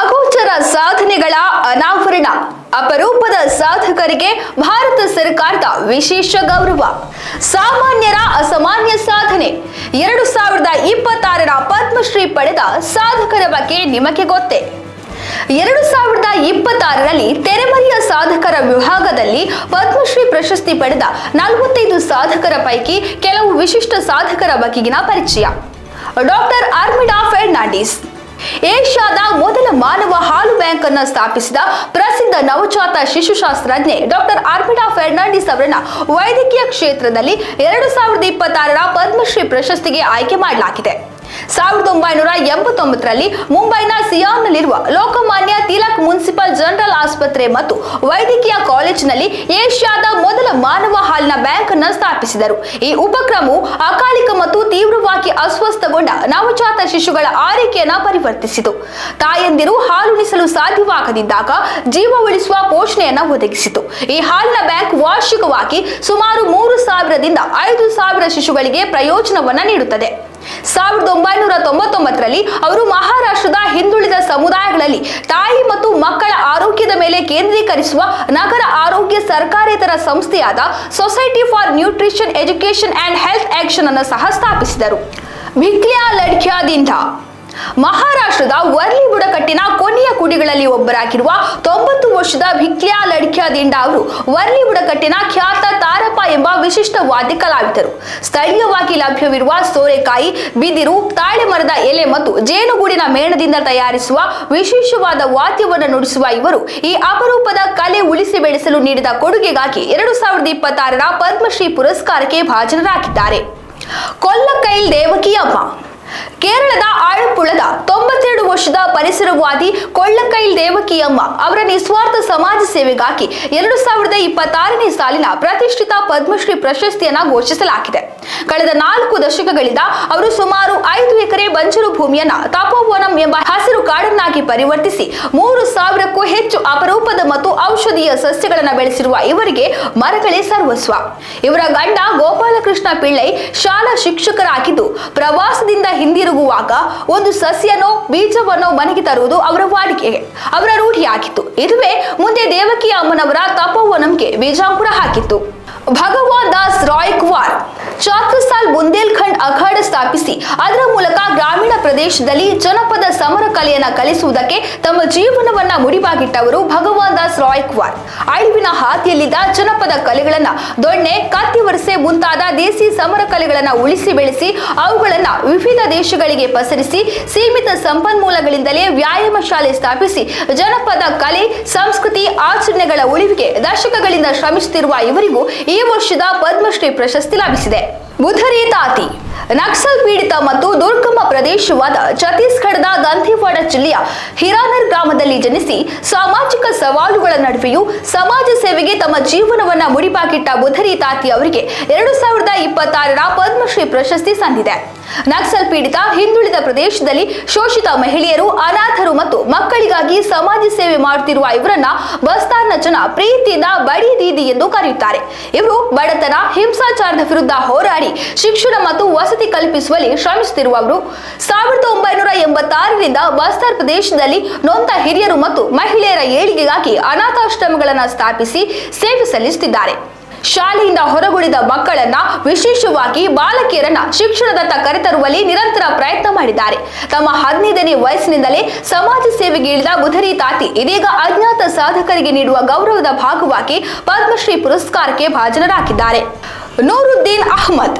ಅಗೋಚರ ಸಾಧನೆಗಳ ಅನಾವರಣ. ಅಪರೂಪದ ಸಾಧಕರಿಗೆ ಭಾರತ ಸರ್ಕಾರದ ವಿಶೇಷ ಗೌರವ. ಸಾಮಾನ್ಯರ ಅಸಾಮಾನ್ಯ ಸಾಧನೆ. ಎರಡು ಸಾವಿರದ ಇಪ್ಪತ್ತಾರರ ಪದ್ಮಶ್ರೀ ಪಡೆದ ಸಾಧಕರ ಬಗ್ಗೆ ನಿಮಗೆ ಗೊತ್ತೇ. ಎರಡು ಸಾವಿರದ ಇಪ್ಪತ್ತಾರರಲ್ಲಿ ತೆರೆಮರೆಯ ಸಾಧಕರ ವಿಭಾಗದಲ್ಲಿ ಪದ್ಮಶ್ರೀ ಪ್ರಶಸ್ತಿ ಪಡೆದ ನಲವತ್ತೈದು ಸಾಧಕರ ಪೈಕಿ ಕೆಲವು ವಿಶಿಷ್ಟ ಸಾಧಕರ ಬಗೆಗಿನ ಪರಿಚಯ. ಡಾಕ್ಟರ್ ಆರ್ಮಿಡಾ ಫೆರ್ನಾಂಡಿಸ್. ಏಷ್ಯಾದ ಮೊದಲ ಮಾನವ ಹಾಲು ಬ್ಯಾಂಕ್ ಅನ್ನು ಸ್ಥಾಪಿಸಿದ ಪ್ರಸಿದ್ಧ ನವಜಾತ ಶಿಶುಶಾಸ್ತ್ರಜ್ಞೆ ಡಾಕ್ಟರ್ ಆರ್ಮಿಟಾ ಫೆರ್ನಾಂಡಿಸ್ ಅವರನ್ನ ವೈದ್ಯಕೀಯ ಕ್ಷೇತ್ರದಲ್ಲಿ ಎರಡು ಸಾವಿರದ ಇಪ್ಪತ್ತಾರರ ಪದ್ಮಶ್ರೀ ಪ್ರಶಸ್ತಿಗೆ ಆಯ್ಕೆ ಮಾಡಲಾಗಿದೆ. ಸಾವಿರದ ಒಂಬೈನೂರ ಎಂಬತ್ತೊಂಬತ್ತರಲ್ಲಿ ಮುಂಬೈನ ಸಿಯಾನ್ನಲ್ಲಿರುವ ಲೋಕಮಾನ್ಯ ತಿಲಕ್ ಮುನ್ಸಿಪಲ್ ಜನರಲ್ ಆಸ್ಪತ್ರೆ ಮತ್ತು ವೈದ್ಯಕೀಯ ಕಾಲೇಜಿನಲ್ಲಿ ಏಷ್ಯಾದ ಮೊದಲ ಮಾನವ ಹಾಲಿನ ಬ್ಯಾಂಕ್ ಅನ್ನು ಸ್ಥಾಪಿಸಿದರು. ಈ ಉಪಕ್ರಮವು ಅಕಾಲಿಕ ಮತ್ತು ತೀವ್ರವಾಗಿ ಅಸ್ವಸ್ಥಗೊಂಡ ನವಜಾತ ಶಿಶುಗಳ ಆರೈಕೆಯನ್ನು ಪರಿವರ್ತಿಸಿತು. ತಾಯಂದಿರು ಹಾಲುಣಿಸಲು ಸಾಧ್ಯವಾಗದಿದ್ದಾಗ ಜೀವ ಉಳಿಸುವ ಪೋಷಣೆಯನ್ನು ಒದಗಿಸಿತು. ಈ ಹಾಲಿನ ಬ್ಯಾಂಕ್ ವಾರ್ಷಿಕವಾಗಿ ಸುಮಾರು ಮೂರು ಸಾವಿರದಿಂದ ಐದು ಸಾವಿರ ಶಿಶುಗಳಿಗೆ ಪ್ರಯೋಜನವನ್ನು ನೀಡುತ್ತದೆ. ಸಾವಿರದ ಒಂಬೈನೂರ ತೊಂಬತ್ತೊಂಬತ್ತರಲ್ಲಿ ಅವರು ಮಹಾರಾಷ್ಟ್ರದ ಹಿಂದುಳಿದ ಸಮುದಾಯಗಳಲ್ಲಿ ತಾಯಿ ಮತ್ತು ಮಕ್ಕಳ ಆರೋಗ್ಯದ ಮೇಲೆ ಕೇಂದ್ರೀಕರಿಸುವ ನಗರ ಆರೋಗ್ಯ ಸರ್ಕಾರೇತರ ಸಂಸ್ಥೆಯಾದ society for nutrition education and health action ಅನ್ನು ಸಹ ಸ್ಥಾಪಿಸಿದರು. ವಿಕ್ಲಿಯಾ ಲಡ್ಖ್ಯಾದಿಂದ ಮಹಾರಾಷ್ಟ್ರದ ವರ್ಲಿ ಬುಡಕಟ್ಟಿನ ಕೊನೆಯ ಕುಡಿಗಳಲ್ಲಿ ಒಬ್ಬರಾಗಿರುವ ತೊಂಬತ್ತು ವರ್ಷದ ಭಿಕ್ಲಿಯಾ ದಿಂಡಾ ಅವರು ವರ್ಲಿ ಬುಡಕಟ್ಟಿನ ಖ್ಯಾತ ತಾರಪ ಎಂಬ ವಿಶಿಷ್ಟ ವಾದ್ಯ ಕಲಾವಿದರು. ಸ್ಥಳೀಯವಾಗಿ ಲಭ್ಯವಿರುವ ಸೋರೆಕಾಯಿ, ಬಿದಿರು ತಾಳೆ ಮರದ ಎಲೆ ಮತ್ತು ಜೇನುಗೂಡಿನ ಮೇಣದಿಂದ ತಯಾರಿಸುವ ವಿಶೇಷವಾದ ವಾದ್ಯವನ್ನು ನುಡಿಸುವ ಇವರು ಈ ಅಪರೂಪದ ಕಲೆ ಉಳಿಸಿ ಬೆಳೆಸಲು ನೀಡಿದ ಕೊಡುಗೆಗಾಗಿ ಎರಡು ಸಾವಿರದ ಇಪ್ಪತ್ತಾರರ ಪದ್ಮಶ್ರೀ ಪುರಸ್ಕಾರಕ್ಕೆ ಭಾಜನರಾಗಿದ್ದಾರೆ. ಕೊಲ್ಲಕೈಲ್ ದೇವಕಿ ಅಮ್ಮ. ಕೇರಳದ ಆಳಪುಳದ ತೊಂಬತ್ತೆರಡು ವರ್ಷದ ಪರಿಸರವಾದಿ ಕೊಳ್ಳಕೈಲ್ ದೇವಕಿಯಮ್ಮ ಅವರ ನಿಸ್ವಾರ್ಥ ಸಮಾಜ ಸೇವೆಗಾಗಿ ಎರಡು ಸಾವಿರದ ಇಪ್ಪತ್ತಾರನೇ ಸಾಲಿನ ಪ್ರತಿಷ್ಠಿತ ಪದ್ಮಶ್ರೀ ಪ್ರಶಸ್ತಿಯನ್ನ ಘೋಷಿಸಲಾಗಿದೆ. ಕಳೆದ ನಾಲ್ಕು ದಶಕಗಳಿಂದ ಅವರು ಸುಮಾರು ಐದು ಎಕರೆ ಬಂಜರು ಭೂಮಿಯನ್ನ ತಪೋವನಂ ಎಂಬ ಹಸಿರು ಕಾಡನ್ನಾಗಿ ಪರಿವರ್ತಿಸಿ ಮೂರು ಸಾವಿರಕ್ಕೂ ಹೆಚ್ಚು ಅಪರೂಪದ ಮತ್ತು ಔಷಧೀಯ ಸಸ್ಯಗಳನ್ನು ಬೆಳೆಸಿರುವ ಇವರಿಗೆ ಮರಗಳೇ ಸರ್ವಸ್ವ. ಇವರ ಗಂಡ ಗೋಪಾಲಕೃಷ್ಣ ಪಿಳ್ಳೈ ಶಾಲಾ ಶಿಕ್ಷಕರಾಗಿದ್ದು, ಪ್ರವಾಸದಿಂದ ಹಿಂದಿರುಗುವಾಗ ಒಂದು ಸಸ್ಯನೋ ಬೀಜವನ್ನೋ ಮನೆಗೆ ತರುವುದು ಅವರ ವಾಡಿಕೆ. ಅವರ ರೂಢಿಯಾಗಿತ್ತು. ಇದುವೇ ಮುಂದೆ ದೇವಕಿ ಅಮ್ಮನವರ ತಪೋವನಂಗೆ ಬೀಜಾಂಕುರ ಹಾಕಿತ್ತು. ಭಗವಾನ್ ದಾಸ್ ರಾಯ್ಕ್ವಾರ್ ಚಾಕ್ರಸಾಲ್ ಬುಂದೇಲ್ಖಂಡ್ ಅಖಾಡ ಸ್ಥಾಪಿಸಿ. ಅದರ ಮೂಲಕ ಗ್ರಾಮೀಣ ಪ್ರದೇಶದಲ್ಲಿ ಜನಪದ ಸಮರ ಕಲೆಯನ್ನ ಕಲಿಸುವುದಕ್ಕೆ ತಮ್ಮ ಜೀವನವನ್ನ ಮುಡಿಪಾಗಿಟ್ಟವರು ಭಗವಾನ್ ದಾಸ್ ರಾಯ್ಕ್ವಾರ್ ಅಳಿವಿನ ಹಾದಿಯಲ್ಲಿದ್ದ ಜನಪದ ಕಲೆಗಳನ್ನ ದೊಣ್ಣೆ ಮುಂತಾದ ದೇಸಿ ಸಮರ ಕಲೆಗಳನ್ನು ಉಳಿಸಿ ಬೆಳೆಸಿ ಅವುಗಳನ್ನು ವಿವಿಧ ದೇಶಗಳಿಗೆ ಪಸರಿಸಿ ಸೀಮಿತ ಸಂಪನ್ಮೂಲಗಳಿಂದಲೇ ವ್ಯಾಯಾಮ ಶಾಲೆ ಸ್ಥಾಪಿಸಿ ಜನಪದ ಕಲೆ, ಸಂಸ್ಕೃತಿ, ಆಚರಣೆಗಳ ಉಳಿವಿಗೆ ದಶಕಗಳಿಂದ ಶ್ರಮಿಸುತ್ತಿರುವ ಇವರಿಗೂ ಈ ವರ್ಷದ ಪದ್ಮಶ್ರೀ ಪ್ರಶಸ್ತಿ ಲಭಿಸಿದೆ. ಬುಧರಿ ತಾತಿ ನಕ್ಸಲ್ ಪೀಡಿತ ಮತ್ತು ದುರ್ಗಮ ಪ್ರದೇಶವಾದ ಛತ್ತೀಸ್ಗಢದ ದಂತೇವಾಡ ಜಿಲ್ಲೆಯ ಹಿರಾನರ್ ಗ್ರಾಮದಲ್ಲಿ ಜನಿಸಿ ಸಾಮಾಜಿಕ ಸವಾಲುಗಳ ನಡುವೆಯೂ ಸಮಾಜ ಸೇವೆಗೆ ತಮ್ಮ ಜೀವನವನ್ನ ಮುಡಿಪಾಗಿಟ್ಟ ಬುಧರಿ ತಾತಿ ಅವರಿಗೆ ಎರಡು ಸಾವಿರದ ಇಪ್ಪತ್ತಾರರ ಪದ್ಮಶ್ರೀ ಪ್ರಶಸ್ತಿ ಸಂದಿದೆ. ನಕ್ಸಲ್ ಪೀಡಿತ ಹಿಂದುಳಿದ ಪ್ರದೇಶದಲ್ಲಿ ಶೋಷಿತ ಮಹಿಳೆಯರು, ಅನಾಥರು ಮತ್ತು ಮಕ್ಕಳಿಗಾಗಿ ಸಮಾಜ ಸೇವೆ ಮಾಡುತ್ತಿರುವ ಇವರನ್ನ ಬಸ್ತಾರ್ನ ಜನ ಪ್ರೀತಿಯಿಂದ ಬಡಿ ದೀದಿ ಎಂದು ಕರೆಯುತ್ತಾರೆ. ಇವರು ಬಡತನ, ಹಿಂಸಾಚಾರದ ವಿರುದ್ಧ ಹೋರಾಡಿ ಶಿಕ್ಷಣ ಮತ್ತು ವಸತಿ ಕಲ್ಪಿಸುವಲ್ಲಿ ಶ್ರಮಿಸುತ್ತಿರುವವರು. ಸಾವಿರದ ಒಂಬೈನೂರ ಎಂಬತ್ತಾರರಿಂದ ಬಸ್ತಾರ್ ಪ್ರದೇಶದಲ್ಲಿ ನೊಂದ ಹಿರಿಯರು ಮತ್ತು ಮಹಿಳೆಯರ ಏಳಿಗೆಗಾಗಿ ಅನಾಥಾಶ್ರಮಗಳನ್ನು ಸ್ಥಾಪಿಸಿ ಸೇವೆ ಸಲ್ಲಿಸುತ್ತಿದ್ದಾರೆ. ಶಾಲೆಯಿಂದ ಹೊರಗುಳಿದ ಮಕ್ಕಳನ್ನ ವಿಶೇಷವಾಗಿ ಬಾಲಕಿಯರನ್ನ ಶಿಕ್ಷಣದತ್ತ ಕರೆತರುವಲ್ಲಿ ನಿರಂತರ ಪ್ರಯತ್ನ ಮಾಡಿದ್ದಾರೆ. ತಮ್ಮ ಹದಿನೈದನೇ ವಯಸ್ಸಿನಿಂದಲೇ ಸಮಾಜ ಸೇವೆಗೆ ಇಳಿದ ತಾತಿ ಇದೀಗ ಅಜ್ಞಾತ ಸಾಧಕರಿಗೆ ನೀಡುವ ಗೌರವದ ಭಾಗವಾಗಿ ಪದ್ಮಶ್ರೀ ಪುರಸ್ಕಾರಕ್ಕೆ ಭಾಜನರಾಗಿದ್ದಾರೆ. ನೂರುದ್ದೀನ್ ಅಹ್ಮದ್,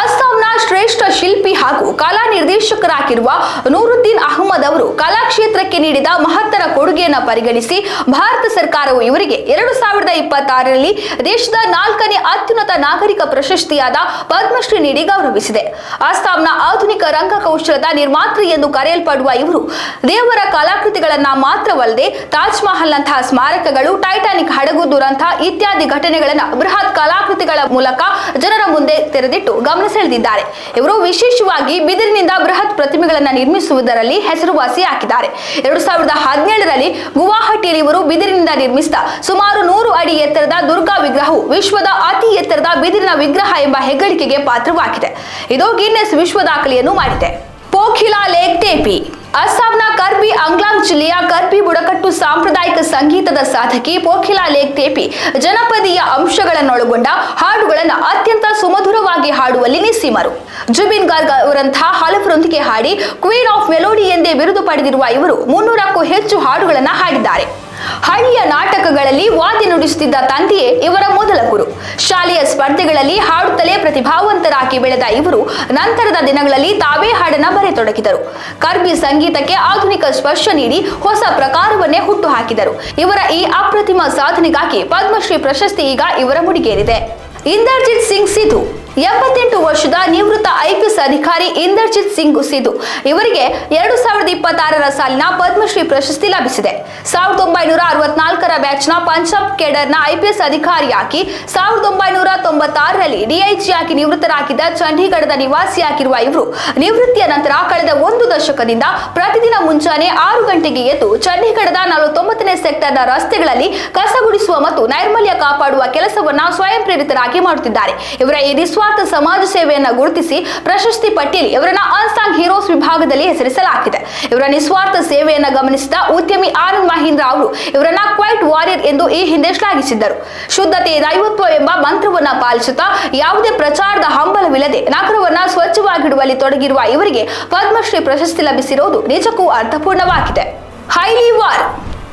ಅಸ್ಸಾಂನ ಶ್ರೇಷ್ಠ ಶಿಲ್ಪಿ ಹಾಗೂ ಕಲಾ ನಿರ್ದೇಶಕರಾಗಿರುವ ನೂರುದ್ದೀನ್ ಅಹ್ಮದ್ ಅವರು ಕಲಾಕ್ಷೇತ್ರಕ್ಕೆ ನೀಡಿದ ಮಹತ್ತರ ಕೊಡುಗೆಯನ್ನು ಪರಿಗಣಿಸಿ ಭಾರತ ಸರ್ಕಾರವು ಇವರಿಗೆ ಎರಡು ಸಾವಿರದ ಇಪ್ಪತ್ತಾರರಲ್ಲಿ ದೇಶದ ನಾಲ್ಕನೇ ಅತ್ಯುನ್ನತ ನಾಗರಿಕ ಪ್ರಶಸ್ತಿಯಾದ ಪದ್ಮಶ್ರೀ ನೀಡಿ ಗೌರವಿಸಿದೆ. ಅಸ್ಸಾಂನ ಆಧುನಿಕ ರಂಗಕೌಶಲದ ನಿರ್ಮಾತೃ ಎಂದು ಕರೆಯಲ್ಪಡುವ ಇವರು ದೇವರ ಕಲಾಕೃತಿಗಳನ್ನ ಮಾತ್ರವಲ್ಲದೆ ತಾಜ್ ಮಹಲ್ನಂತಹ ಸ್ಮಾರಕಗಳು, ಟೈಟಾನಿಕ್ ಹಡಗು ದುರಂತ ಇತ್ಯಾದಿ ಘಟನೆಗಳನ್ನ ಬೃಹತ್ ಕಲಾಕೃತಿಗಳ ಮೂಲಕ ಜನರ ಮುಂದೆ ತೆರೆದಿಟ್ಟು ಗಮನ ಸೆಳೆದಿದ್ದಾರೆ ಇವರು ವಿಶೇಷವಾಗಿ ಬಿದಿರಿನಿಂದ ಬೃಹತ್ ಪ್ರತಿಮೆಗಳನ್ನು ನಿರ್ಮಿಸುವುದರಲ್ಲಿ ಹೆಸರುವಾಸಿ ಹಾಕಿದ್ದಾರೆ ಎರಡು ಸಾವಿರದ ಹದಿನೇಳರಲ್ಲಿ ಗುವಾಹಟಿಯಲ್ಲಿ ಇವರು ಬಿದಿರಿನಿಂದ ನಿರ್ಮಿಸಿದ ಸುಮಾರು ನೂರು ಅಡಿ ಎತ್ತರದ ದುರ್ಗಾ ವಿಗ್ರಹವು ವಿಶ್ವದ ಅತಿ ಎತ್ತರದ ಬಿದಿರಿನ ವಿಗ್ರಹ ಎಂಬ ಹೆಗ್ಗಳಿಕೆಗೆ ಪಾತ್ರವಾಗಿದೆ. ಇದು ಗಿನ್ನೆಸ್ ವಿಶ್ವ ದಾಖಲೆಯನ್ನು ಮಾಡಿದೆ. ಪೋಖಿಲಾ ಲೇಕ್ ಟೇಪಿ, ಅಸ್ಸಾಂನ ಕರ್ಬಿ ಅಂಗ್ಲಾಂಗ್ ಜಿಲ್ಲೆಯ ಸಾಂಪ್ರದಾಯಿಕ ಸಂಗೀತದ ಸಾಧಕಿ ಪೋಖಿಲಾ ಲೇಕ್ ತೇಪಿ ಜನಪದೀಯ ಅಂಶಗಳನ್ನೊಳಗೊಂಡ ಹಾಡುಗಳನ್ನು ಅತ್ಯಂತ ಸುಮಧುರವಾಗಿ ಹಾಡುವಲ್ಲಿ ನಿಸ್ಸೀಮರು. ಜುಬಿನ್ ಗಾರ್ಗ್ ಅವರಂತಹ ಹಲವರೊಂದಿಗೆ ಹಾಡಿ, ಕ್ವೀನ್ ಆಫ್ ಮೆಲೋಡಿ ಎಂದೇ ಬಿರುದು ಪಡೆದಿರುವ ಇವರು ಮುನ್ನೂರಕ್ಕೂ ಹೆಚ್ಚು ಹಾಡುಗಳನ್ನು ಹಾಡಿದ್ದಾರೆ. ಹಳ್ಳಿಯ ನಾಟಕಗಳಲ್ಲಿ ವಾದ್ಯ ನುಡಿಸುತ್ತಿದ್ದ ತಂದೆಯೇ ಇವರ ಮೊದಲ ಗುರು. ಶಾಲೆಯ ಸ್ಪರ್ಧೆಗಳಲ್ಲಿ ಹಾಡುತ್ತಲೇ ಪ್ರತಿಭಾವಂತರಾಗಿ ಬೆಳೆದ ಇವರು ನಂತರದ ದಿನಗಳಲ್ಲಿ ತಾವೇ ಹಾಡನ್ನ ಬರೆತೊಡಗಿದರು. ಕರ್ಬಿ ಸಂಗೀತಕ್ಕೆ ಆಧುನಿಕ ಸ್ಪರ್ಶ ನೀಡಿ ಹೊಸ ಪ್ರಕಾರವನ್ನೇ ಹುಟ್ಟು ಹಾಕಿದರು ಇವರ ಈ ಅಪ್ರತಿಮ ಸಾಧನೆಗಾಗಿ ಪದ್ಮಶ್ರೀ ಪ್ರಶಸ್ತಿ ಈಗ ಇವರ ಮುಡಿಗೇರಿದೆ. ಇಂದರ್ಜಿತ್ ಸಿಂಗ್ ಸಿಧು ಎಂಬತ್ತೆಂಟು ವರ್ಷದ ನಿವೃತ್ತ ಐಪಿಎಸ್ ಅಧಿಕಾರಿ ಇಂದರ್ಜಿತ್ ಸಿಂಗ್ ಸಿಧು ಇವರಿಗೆ ಎರಡು ಸಾವಿರದ ಇಪ್ಪತ್ತಾರರ ಸಾಲಿನ ಪದ್ಮಶ್ರೀ ಪ್ರಶಸ್ತಿ ಲಭಿಸಿದೆ. ಸಾವಿರದ ಒಂಬೈನೂರ ಅರವತ್ನಾಲ್ಕರ ಬ್ಯಾಚ್ನ ಪಂಜಾಬ್ ಕೇಡರ್ನ ಐಪಿಎಸ್ ಅಧಿಕಾರಿಯಾಗಿ ಸಾವಿರದ ಒಂಬೈನೂರ ತೊಂಬತ್ತಾರರಲ್ಲಿ ಡಿಐಜಿಯಾಗಿ ನಿವೃತ್ತರಾಗಿದ್ದ ಚಂಡೀಗಢದ ನಿವಾಸಿಯಾಗಿರುವ ಇವರು ನಿವೃತ್ತಿಯ ನಂತರ ಕಳೆದ ಒಂದು ದಶಕದಿಂದ ಪ್ರತಿದಿನ ಮುಂಜಾನೆ ಆರು ಗಂಟೆಗೆ ಎದ್ದು ಚಂಡೀಗಢದ ನಲವತ್ತೊಂಬತ್ತನೇ ಸೆಕ್ಟರ್ನ ರಸ್ತೆಗಳಲ್ಲಿ ಕಸ ಗುಡಿಸುವ ಮತ್ತು ನೈರ್ಮಲ್ಯ ಕಾಪಾಡುವ ಕೆಲಸವನ್ನು ಸ್ವಯಂ ಪ್ರೇರಿತರಾಗಿ ಮಾಡುತ್ತಿದ್ದಾರೆ. ಇವರ ಈ ನಿಸ್ವಾರ್ಥ ಸಮಾಜ ಸೇವೆಯನ್ನ ಗುರುತಿಸಿ ಪ್ರಶಸ್ತಿ ಪಟ್ಟಿಯಲ್ಲಿ ಇವರನ್ನ ಅನ್ಸಾಂಗ್ ಹೀರೋಸ್ ವಿಭಾಗದಲ್ಲಿ ಹೆಸರಿಸಲಾಗಿದೆ. ಇವರ ನಿಸ್ವಾರ್ಥ ಸೇವೆಯನ್ನ ಗಮನಿಸಿದ ಉದ್ಯಮಿ ಆನಂದ್ ಮಹೀಂದ್ರ ಅವರು ಇವರನ್ನ ಕ್ವೈಟ್ ವಾರಿಯರ್ ಎಂದು ಈ ಹಿಂದೆ ಶ್ಲಾಘಿಸಿದ್ದರು. ಶುದ್ಧತೆ, ದೈವತ್ವ ಎಂಬ ಮಂತ್ರವನ್ನ ಪಾಲಿಸುತ್ತಾ ಯಾವುದೇ ಪ್ರಚಾರದ ಹಂಬಲವಿಲ್ಲದೆ ನಗರವನ್ನ ಸ್ವಚ್ಛವಾಗಿಡುವಲ್ಲಿ ತೊಡಗಿರುವ ಇವರಿಗೆ ಪದ್ಮಶ್ರೀ ಪ್ರಶಸ್ತಿ ಲಭಿಸಿರುವುದು ನಿಜಕ್ಕೂ ಅರ್ಥಪೂರ್ಣವಾಗಿದೆ. ಹೈಲಿ ವಾರ್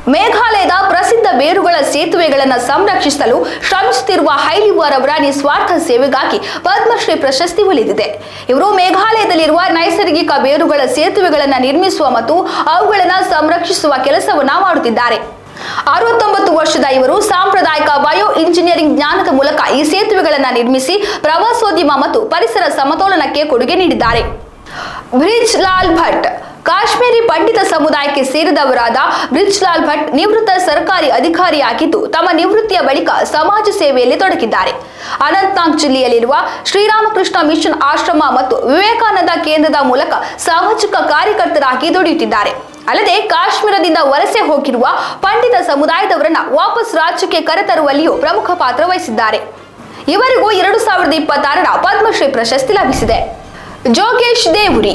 ಮೇಘಾಲಯದ ಪ್ರಸಿದ್ಧ ಬೇರುಗಳ ಸೇತುವೆಗಳನ್ನು ಸಂರಕ್ಷಿಸಲು ಶ್ರಮಿಸುತ್ತಿರುವ ಹೈಲಿವಾರ್ ಅವರ ನಿಸ್ವಾರ್ಥ ಸೇವೆಗಾಗಿ ಪದ್ಮಶ್ರೀ ಪ್ರಶಸ್ತಿ ಒಲಿದಿದೆ ಇವರು ಮೇಘಾಲಯದಲ್ಲಿರುವ ನೈಸರ್ಗಿಕ ಬೇರುಗಳ ಸೇತುವೆಗಳನ್ನು ನಿರ್ಮಿಸುವ ಮತ್ತು ಅವುಗಳನ್ನು ಸಂರಕ್ಷಿಸುವ ಕೆಲಸವನ್ನ ಮಾಡುತ್ತಿದ್ದಾರೆ. ಅರವತ್ತೊಂಬತ್ತು ವರ್ಷದ ಇವರು ಸಾಂಪ್ರದಾಯಿಕ ಬಯೋ ಇಂಜಿನಿಯರಿಂಗ್ ಜ್ಞಾನದ ಮೂಲಕ ಈ ಸೇತುವೆಗಳನ್ನು ನಿರ್ಮಿಸಿ ಪ್ರವಾಸೋದ್ಯಮ ಮತ್ತು ಪರಿಸರ ಸಮತೋಲನಕ್ಕೆ ಕೊಡುಗೆ ನೀಡಿದ್ದಾರೆ. ಬ್ರಿಜ್ ಲಾಲ್ ಭಟ್ ಕಾಶ್ಮೀರಿ ಪಂಡಿತ ಸಮುದಾಯಕ್ಕೆ ಸೇರಿದವರಾದ ಬ್ರಿಜ್ಲಾಲ್ ಭಟ್ ನಿವೃತ್ತ ಸರ್ಕಾರಿ ಅಧಿಕಾರಿಯಾಗಿದ್ದು, ತಮ್ಮ ನಿವೃತ್ತಿಯ ಬಳಿಕ ಸಮಾಜ ಸೇವೆಯಲ್ಲಿ ತೊಡಗಿದ್ದಾರೆ. ಅನಂತನಾಗ್ ಜಿಲ್ಲೆಯಲ್ಲಿರುವ ಶ್ರೀರಾಮಕೃಷ್ಣ ಮಿಷನ್ ಆಶ್ರಮ ಮತ್ತು ವಿವೇಕಾನಂದ ಕೇಂದ್ರದ ಮೂಲಕ ಸಾಮಾಜಿಕ ಕಾರ್ಯಕರ್ತರಾಗಿ ದುಡಿಯುತ್ತಿದ್ದಾರೆ. ಅಲ್ಲದೆ, ಕಾಶ್ಮೀರದಿಂದ ವಲಸೆ ಹೋಗಿರುವ ಪಂಡಿತ ಸಮುದಾಯದವರನ್ನ ವಾಪಸ್ ರಾಜ್ಯಕ್ಕೆ ಕರೆತರುವಲ್ಲಿಯೂ ಪ್ರಮುಖ ಪಾತ್ರ ವಹಿಸಿದ್ದಾರೆ. ಇವರಿಗೂ ಎರಡು ಸಾವಿರದ ಇಪ್ಪತ್ತಾರರ ಪದ್ಮಶ್ರೀ ಪ್ರಶಸ್ತಿ ಲಭಿಸಿದೆ. ಜೋಗೇಶ್ ದೇವುರಿ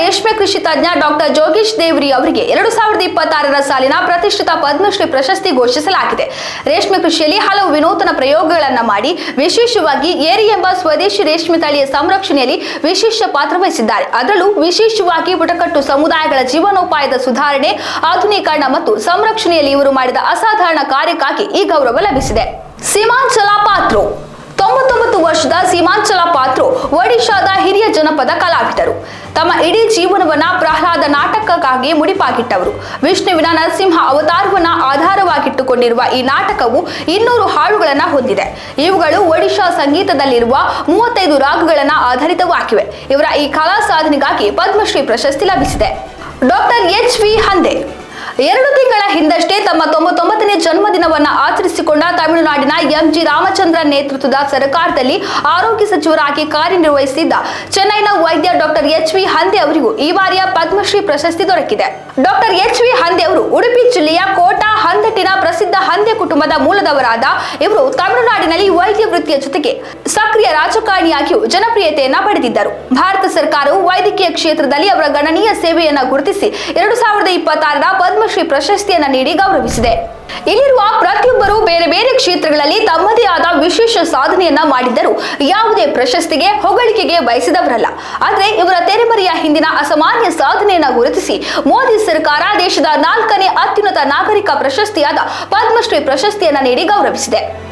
ರೇಷ್ಮೆ ಕೃಷಿ ತಜ್ಞ ಡಾಕ್ಟರ್ ಜೋಗೇಶ್ ದೇವ್ರಿ ಅವರಿಗೆ ಎರಡು ಸಾವಿರದ ಇಪ್ಪತ್ತಾರರ ಸಾಲಿನ ಪ್ರತಿಷ್ಠಿತ ಪದ್ಮಶ್ರೀ ಪ್ರಶಸ್ತಿ ಘೋಷಿಸಲಾಗಿದೆ. ರೇಷ್ಮೆ ಕೃಷಿಯಲ್ಲಿ ಹಲವು ವಿನೂತನ ಪ್ರಯೋಗಗಳನ್ನು ಮಾಡಿ ವಿಶೇಷವಾಗಿ ಏರಿ ಎಂಬ ಸ್ವದೇಶಿ ರೇಷ್ಮೆ ತಳಿಯ ಸಂರಕ್ಷಣೆಯಲ್ಲಿ ವಿಶೇಷ ಪಾತ್ರ ವಹಿಸಿದ್ದಾರೆ. ಅದರಲ್ಲೂ ವಿಶೇಷವಾಗಿ ಬುಡಕಟ್ಟು ಸಮುದಾಯಗಳ ಜೀವನೋಪಾಯದ ಸುಧಾರಣೆ, ಆಧುನೀಕರಣ ಮತ್ತು ಸಂರಕ್ಷಣೆಯಲ್ಲಿ ಇವರು ಮಾಡಿದ ಅಸಾಧಾರಣ ಕಾರ್ಯಕ್ಕಾಗಿ ಈ ಗೌರವ ಲಭಿಸಿದೆ. ಸೀಮಾಂಚಲ ಪಾತ್ರೋ. ತೊಂಬತ್ತೊಂಬತ್ತು ವರ್ಷದ ಸೀಮಾಂಚಲ ಪಾತ್ರು ಒಡಿಶಾದ ಹಿರಿಯ ಜನಪದ ಕಲಾವಿದರು. ತಮ್ಮ ಇಡೀ ಜೀವನವನ್ನ ಪ್ರಹ್ಲಾದ ನಾಟಕಕ್ಕಾಗಿ ಮುಡಿಪಾಗಿಟ್ಟವರು. ವಿಷ್ಣುವಿನ ನರಸಿಂಹ ಅವತಾರವನ್ನ ಆಧಾರವಾಗಿಟ್ಟುಕೊಂಡಿರುವ ಈ ನಾಟಕವು ಇನ್ನೂರು ಹಾಡುಗಳನ್ನ ಹೊಂದಿದೆ. ಇವುಗಳು ಒಡಿಶಾ ಸಂಗೀತದಲ್ಲಿರುವ ಮೂವತ್ತೈದು ರಾಗಗಳನ್ನ ಆಧಾರಿತವಾಗಿವೆ. ಇವರ ಈ ಕಲಾ ಸಾಧನೆಗಾಗಿ ಪದ್ಮಶ್ರೀ ಪ್ರಶಸ್ತಿ ಲಭಿಸಿದೆ. Doctor H V Hande. ಎರಡು ತಿಂಗಳ ಹಿಂದಷ್ಟೇ ತಮ್ಮ ತೊಂಬತ್ತೊಂಬತ್ತನೇ ಜನ್ಮದಿನವನ್ನ ಆಚರಿಸಿಕೊಂಡ ತಮಿಳುನಾಡಿನ ಎಂಜಿ ರಾಮಚಂದ್ರ ನೇತೃತ್ವದ ಸರ್ಕಾರದಲ್ಲಿ ಆರೋಗ್ಯ ಸಚಿವರಾಗಿ ಕಾರ್ಯನಿರ್ವಹಿಸಿದ್ದ ಚೆನ್ನೈನ ವೈದ್ಯ ಡಾಕ್ಟರ್ ಎಚ್ ವಿ ಹಂದೆ ಅವರಿಗೂ ಈ ಬಾರಿಯ ಪದ್ಮಶ್ರೀ ಪ್ರಶಸ್ತಿ ದೊರಕಿದೆ. ಡಾಕ್ಟರ್ ಎಚ್ ವಿ ಹಂದೆ ಅವರು ಉಡುಪಿ ಜಿಲ್ಲೆಯ ಕೋಟಾ ಹಂದಟ್ಟಿನ ಪ್ರಸಿದ್ಧ ಹಂದೆ ಕುಟುಂಬದ ಮೂಲದವರಾದ ಇವರು ತಮಿಳುನಾಡಿನಲ್ಲಿ ವೈದ್ಯ ವೃತ್ತಿಯ ಜೊತೆಗೆ ಸಕ್ರಿಯ ರಾಜಕಾರಣಿಯಾಗಿಯೂ ಜನಪ್ರಿಯತೆಯನ್ನ ಪಡೆದಿದ್ದರು. ಭಾರತ ಸರ್ಕಾರವು ವೈದ್ಯಕೀಯ ಕ್ಷೇತ್ರದಲ್ಲಿ ಅವರ ಗಣನೀಯ ಸೇವೆಯನ್ನು ಗುರುತಿಸಿ ಎರಡು ಸಾವಿರದ ಇಪ್ಪತ್ತಾರರ ಪದ್ಮಶ್ರೀ ಪ್ರಶಸ್ತಿಯನ್ನು ನೀಡಿ ಗೌರವಿಸಿದೆ. ಇಲ್ಲಿರುವ ಪ್ರತಿಯೊಬ್ಬರು ಬೇರೆ ಬೇರೆ ಕ್ಷೇತ್ರಗಳಲ್ಲಿ ತಮ್ಮದೇ ಆದ ವಿಶೇಷ ಸಾಧನೆಯನ್ನ ಮಾಡಿದ್ದರು. ಯಾವುದೇ ಪ್ರಶಸ್ತಿಗೆ ಹೊಗಳಿಕೆಗೆ ಬಯಸಿದವರಲ್ಲ. ಆದರೆ ಇವರ ತೆರೆಮರೆಯ ಹಿಂದಿನ ಅಸಾಮಾನ್ಯ ಸಾಧನೆಯನ್ನ ಗುರುತಿಸಿ ಮೋದಿ ಸರ್ಕಾರ ದೇಶದ ನಾಲ್ಕನೇ ಅತ್ಯುನ್ನತ ನಾಗರಿಕ ಪ್ರಶಸ್ತಿಯಾದ ಪದ್ಮಶ್ರೀ ಪ್ರಶಸ್ತಿಯನ್ನ ನೀಡಿ ಗೌರವಿಸಿದೆ.